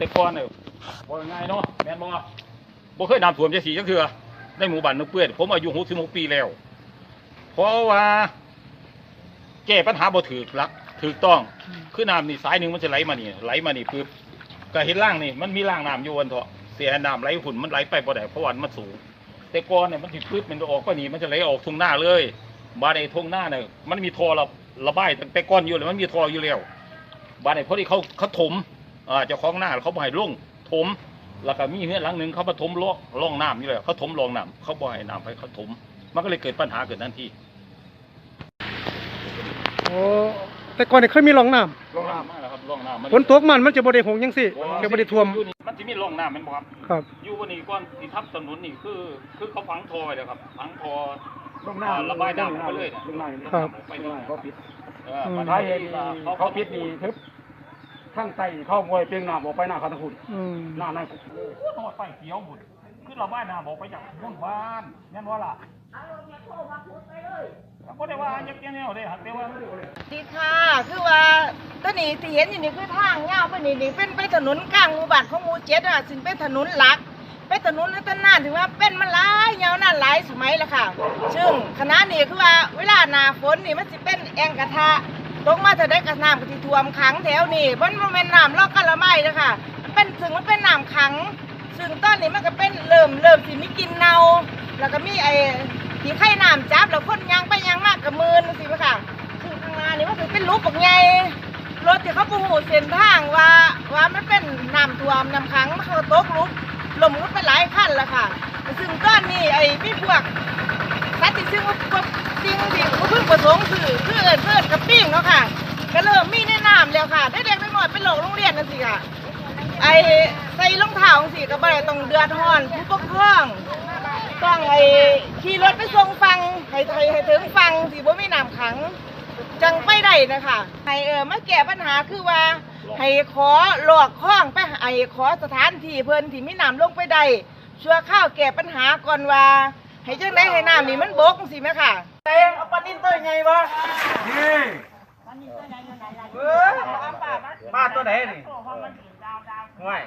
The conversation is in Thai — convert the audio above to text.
แต่ก่อนเนี่ยบ่ง่ายเนาะแม่นบ่บ่เคยน้ำท่วมจังซี่จังเทื่อในหมู่บ้านนกเปื้อนผมอายุ66ปีแล้ว เพราะว่าแก้ปัญหาบ่ถูกหลักถูกต้อง คือน้ำนี่สายหนึ่งมันจะไหลมานี่ไหลมานี่ปึ๊บก็เห็นร่างนี่มันมีร่างน้ำอยู่บนเถาะเสียน้ำไหลหุ่นมันไหลไปบ่ได้เพราะว่ามันสูง แต่ก่อนเนี่ยมันสิปึ๊บมันออกก็นี่มันจะไหลออกทุ่งหน้าเลยบาดในทุ่งหน้าเนี่ยมันมีท่อระระบายตั้งแต่ก่อนอยู่เลยมันมีท่ออยู่แล้วบาดในพอดีเขาเขาถม อ่าเจ้าของหน้าเขาบ่ให้ลงถมแล้วก็มีเฮือนหลังหนึงเขามาถมร่องร่องน้ำอยู่แล้วเขาถมร่องน้ำเขาบ่ให้น้ำไปเขาถม มันก็เลยเกิดปัญหาเกิดทันทีโอ้แต่ก่อนนี่เคยมีร่องน้ร่องน้ำมาแล้วครับร่องน้ำมัำฝนตกมันมันจะบ่ได้หงจังซี่จะบ่ได้ท่วมอยู่นี่มันจะมีร่องน้ำแมันบ่ครับครับอยู่วันนี้ก่อนที่ทับถนนนี่คือ คือเขาฝังท่อไว้แล้วครับฝังท่อลงอ่าน้ำระบายน้ำออกไปเลยลงน้ำครับไปลเลงยน้ำเขาปิดเอออืมปัญถ้าหาเห็นเขาปิดนี่ทึบ ทั้งไตเข้ามวยเปียงน้ำออกไปหน้าคาตะคุณอืมหน้านั่นทอดไฟเขียวหมดคือระบายน้ำออกไปจากมุ่งบ้านงั้นว่าล่ะก็ได้ว่าอย่างเงี้ยได้หักแต่ว่าดีค่ะคือว่าตอนนี้ที่เห็นอยู่นี่คือทางยาวไปนี่นี่เป็นไปถนนกลางหมู่บ้านของหมู่เจ็ดอะสิเป็นถนนหลักเป็นถนนนันนานถือว่าเป็นมาหลายยาวนานหลายสมัยแล้วค่ะ ซึ่งขณะนี้คือว่าเวลาหนาฝนนี่มันสิเป็นแองกระทะ ตกมาเธอได้กระน้ำกะทิท่วมขังแถวนี่มันบ่แม่นน้ำลอกกันละไม่เลยค่ะมันเป็นถึงมันเป็นน้ำขัง ซึ่งตอนนี้มันก็เป็นเริ่มเริ่มสิมีกลินเน่าแล้วก็มีไอ้ที่ไข่น้ำจับแล้วคนยางไปยางมากกับมือสิค่ะคือข้างหน้านี่มันคือเป็นรูปของไงรถที่เขาปูหูเส้นทางว่าว่ามันเป็นน้ำท่วมน้ำขังมันเขาตกลุกลมรุดไปหลายขั้นแล้วค่ะ ซึ่งก้อนนี้ไอ้พี่พวก ซึ่งว่าสิ่งที่เขาเพิ่งประสงค์คือคือเอินเพื่อนกับปิ้งเนาะค่ะก็เริ่มมีในน้ำแล้วค่ะ ได้เด็กน้อยๆเป็นหลโรงเรียนนั่นสิค่ะ ไอใส่รองเท้าจังสิก็บ่ได้ต้องเดือดร้อนผู้ปกครองต้องไอขี่รถไปส่งฟังให้ให้ให้ถึงฟังสิบ่มีน้ำขัง จังไปได้นะคะให้เออมาแก้ปัญหาคือว่าให้ขอหลอกข้องไปไอขอสถานที่เพิ่นที่มีน้ำลงไปได้ชั่วข้าวแก้ปัญหาก่อนว่า ให้จังได้ให้น้ำนี่มันบกสิแม่ค่ะเตงเอาปลานินตัวใหญ่บ่นี่เออเอาปลามามาตัวไหนนี่ห่วย